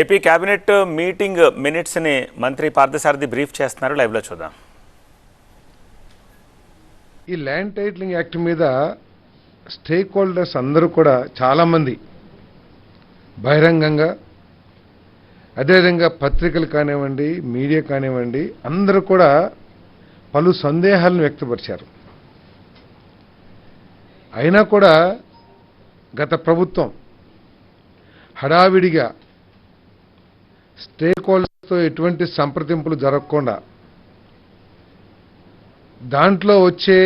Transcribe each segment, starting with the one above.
AP cabinet meeting మినిట్స్ని మంత్రి Parthasarathi brief చేస్తున్నారు. లైవ్లో చూద్దాం. ఈ ల్యాండ్ టైటిలింగ్ యాక్ట్ మీద స్టేక్ హోల్డర్స్ అందరూ కూడా చాలామంది బహిరంగంగా అదేవిధంగా పత్రికలు కానివ్వండి మీడియా కానివ్వండి అందరూ కూడా పలు సందేహాలను వ్యక్తపరిచారు. అయినా కూడా గత ప్రభుత్వం హడావిడిగా స్టేక్ హోల్డర్స్తో ఎటువంటి సంప్రదింపులు జరగకుండా దాంట్లో వచ్చే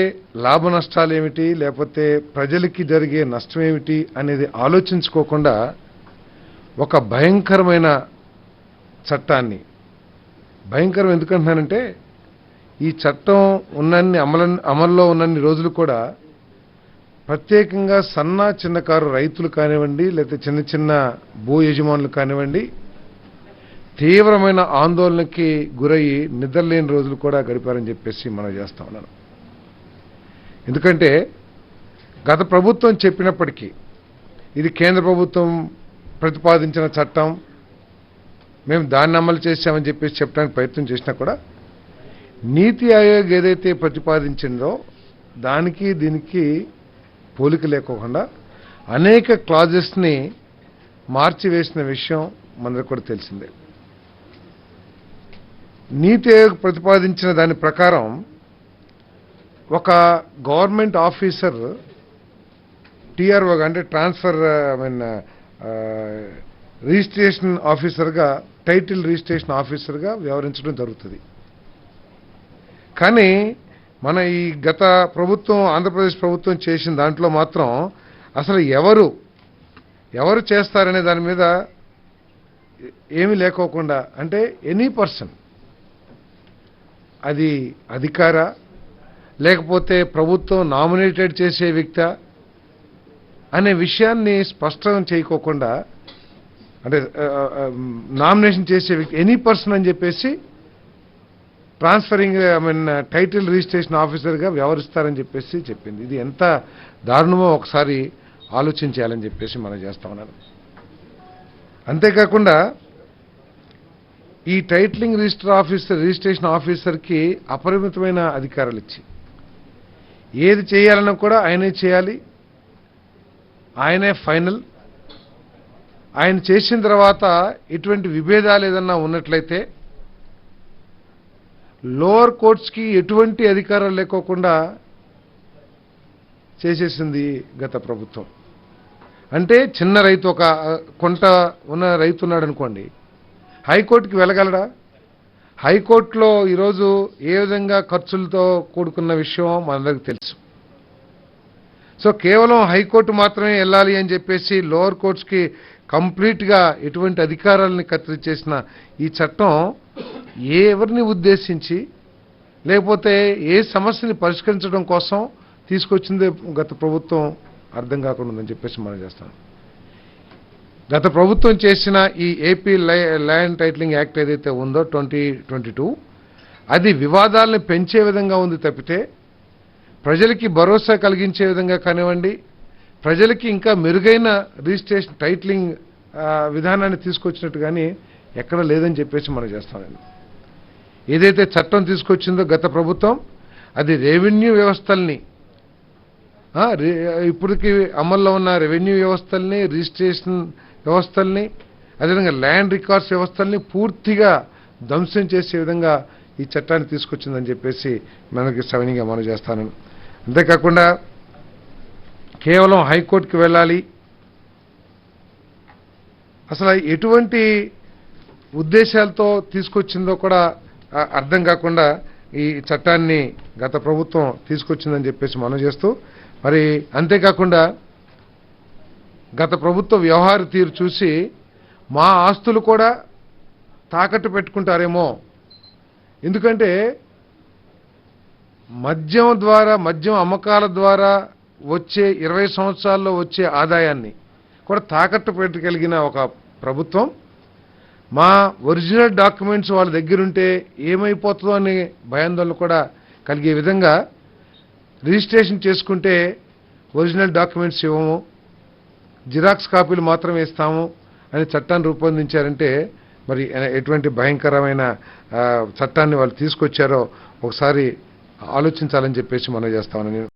లాభ నష్టాలు ఏమిటి లేకపోతే ప్రజలకి జరిగే నష్టం ఏమిటి అనేది ఆలోచించుకోకుండా ఒక భయంకరమైన చట్టాన్ని భయంకరం ఎందుకంటున్నానంటే ఈ చట్టం ఉన్నన్ని అమల అమల్లో ఉన్నన్ని రోజులు కూడా ప్రత్యేకంగా సన్న చిన్నకారు రైతులు కానివ్వండి లేకపోతే చిన్న చిన్న భూ యజమానులు కానివ్వండి తీవ్రమైన ఆందోళనకి గురయ్యి నిద్రలేని రోజులు కూడా గడిపారని చెప్పేసి మనం చేస్తా ఉన్నాను. ఎందుకంటే గత ప్రభుత్వం చెప్పినప్పటికీ ఇది కేంద్ర ప్రభుత్వం ప్రతిపాదించిన చట్టం మేము దాన్ని అమలు చేశామని చెప్పేసి చెప్పడానికి ప్రయత్నం చేసినా కూడా నీతి ఆయోగ్ ఏదైతే ప్రతిపాదించిందో దానికి దీనికి పోలిక లేకోకుండా అనేక క్లాజెస్ని మార్చివేసిన విషయం మనకు కూడా తెలిసిందే. నీతి ఆయోగ్ ప్రతిపాదించిన దాని ప్రకారం ఒక గవర్నమెంట్ ఆఫీసర్ టీఆర్ఓ అంటే ట్రాన్స్ఫర్ ఐ మీన్ రిజిస్ట్రేషన్ ఆఫీసర్గా టైటిల్ రిజిస్ట్రేషన్ ఆఫీసర్గా వ్యవహరించడం జరుగుతుంది. కానీ మన ఈ గత ప్రభుత్వం ఆంధ్రప్రదేశ్ ప్రభుత్వం చేసిన దాంట్లో మాత్రం అసలు ఎవరు ఎవరు చేస్తారనే దాని మీద ఏమీ లేకోకుండా అంటే ఎనీ పర్సన్ అది అధికార? లేకపోతే ప్రభుత్వం నామినేటెడ్ చేసే వ్యక్త? అనే విషయాన్ని స్పష్టం చేయకోకుండా అంటే నామినేషన్ చేసే వ్యక్తి ఎనీ పర్సన్ అని చెప్పేసి transferring I mean title registration ఆఫీసర్గా వ్యవహరిస్తారని చెప్పేసి చెప్పింది. ఇది ఎంత దారుణమో ఒకసారి ఆలోచించాలని చెప్పేసి మనం చేస్తా ఉన్నాను అంతేకాకుండా ఈ టైటిలింగ్ రిజిస్టర్ ఆఫీసర్ రిజిస్ట్రేషన్ ఆఫీసర్కి అపరిమితమైన అధికారాలు ఇచ్చి. ఏది చేయాలన్నా కూడా ఆయనే చేయాలి. ఆయనే ఫైనల్. ఆయన చేసిన తర్వాత ఎటువంటి విభేదాలు ఏదన్నా ఉన్నట్లయితే లోవర్ కోర్ట్స్కి ఎటువంటి అధికారాలు లేకోకుండా చేసేసింది గత ప్రభుత్వం. అంటే చిన్న రైతు ఒక కొంట ఉన్న రైతు ఉన్నాడు అనుకోండి హైకోర్టుకి వెళ్ళగలడా? హైకోర్టులో ఈరోజు ఏ విధంగా ఖర్చులతో కూడుకున్న విషయం మనందరికి తెలుసు. సో కేవలం హైకోర్టు మాత్రమే వెళ్ళాలి అని చెప్పేసి లోవర్ కోర్ట్స్కి కంప్లీట్గా ఎటువంటి అధికారాలని కత్తిరించేసిన ఈ చట్టం ఎవరిని ఉద్దేశించి లేకపోతే ఏ సమస్యని పరిష్కరించడం కోసం తీసుకొచ్చిందే గత ప్రభుత్వం అర్థం కాకుండా ఉందని చెప్పేసి మనం చేస్తాను గత ప్రభుత్వం చేసిన ఈ ఏపీ ల్యాండ్ టైటిలింగ్ యాక్ట్ ఏదైతే ఉందో ట్వంటీ ట్వంటీ టూ అది వివాదాలను పెంచే విధంగా ఉంది తప్పితే ప్రజలకి భరోసా కలిగించే విధంగా కానివ్వండి ప్రజలకి ఇంకా మెరుగైన రిజిస్ట్రేషన్ టైటిలింగ్ విధానాన్ని తీసుకొచ్చినట్టు కానీ ఎక్కడ లేదని చెప్పేసి మనం చేస్తామండి ఏదైతే చట్టం తీసుకొచ్చిందో గత ప్రభుత్వం అది రెవెన్యూ వ్యవస్థల్ని ఇప్పటికి అమల్లో ఉన్న రెవెన్యూ వ్యవస్థల్ని రిజిస్ట్రేషన్ వ్యవస్థల్ని అదేవిధంగా ల్యాండ్ రికార్డ్స్ వ్యవస్థల్ని పూర్తిగా ధ్వంసం చేసే విధంగా ఈ చట్టాన్ని తీసుకొచ్చిందని చెప్పేసి మనకి సవినీగా మనం చేస్తాను. అంతేకాకుండా కేవలం హైకోర్టుకి వెళ్ళాలి. అసలు ఎటువంటి ఉద్దేశాలతో తీసుకొచ్చిందో కూడా అర్థం కాకుండా ఈ చట్టాన్ని గత ప్రభుత్వం తీసుకొచ్చిందని చెప్పేసి మనం చేస్తూ మరి అంతేకాకుండా గత ప్రభుత్వ వ్యవహార తీరు చూసి మా ఆస్తులు కూడా తాకట్టు పెట్టుకుంటారేమో. ఎందుకంటే మద్యం ద్వారా మద్యం అమ్మకాల ద్వారా వచ్చే ఇరవై సంవత్సరాల్లో వచ్చే ఆదాయాన్ని కూడా తాకట్టు పెట్టగలిగిన ఒక ప్రభుత్వం. మా ఒరిజినల్ డాక్యుమెంట్స్ వాళ్ళ దగ్గరుంటే ఏమైపోతుందో అనే భయాందోళన కూడా కలిగే విధంగా రిజిస్ట్రేషన్ చేసుకుంటే ఒరిజినల్ డాక్యుమెంట్స్ ఇవ్వము. జిరాక్స్ కాపీలు మాత్రమే ఇస్తాము అని చట్టాన్ని రూపొందించారంటే మరి ఎటువంటి భయంకరమైన చట్టాన్ని వాళ్ళు తీసుకొచ్చారో ఒకసారి ఆలోచించాలని చెప్పేసి మనం చేస్తామని